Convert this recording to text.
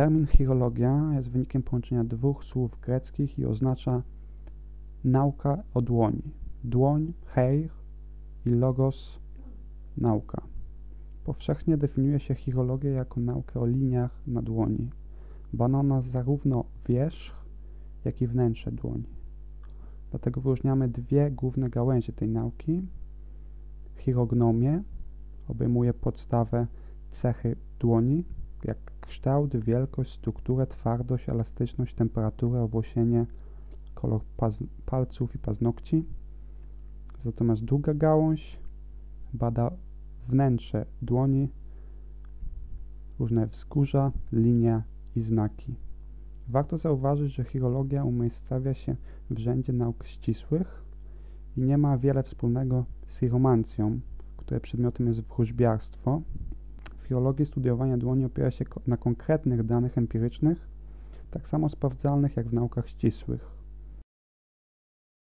Termin chirologia jest wynikiem połączenia dwóch słów greckich i oznacza nauka o dłoni. Dłoń, heir i logos, nauka. Powszechnie definiuje się chirologię jako naukę o liniach na dłoni. Bada ona zarówno wierzch, jak i wnętrze dłoni. Dlatego wyróżniamy dwie główne gałęzie tej nauki. Chirognomię obejmuje podstawę cechy dłoni, jak kształt, wielkość, strukturę, twardość, elastyczność, temperaturę, owłosienie, kolor palców i paznokci. Natomiast druga gałąź bada wnętrze dłoni, różne wzgórza, linie i znaki. Warto zauważyć, że chirologia umiejscawia się w rzędzie nauk ścisłych i nie ma wiele wspólnego z chiromancją, której przedmiotem jest wróżbiarstwo. W chirologii studiowanie dłoni opiera się na konkretnych danych empirycznych, tak samo sprawdzalnych jak w naukach ścisłych.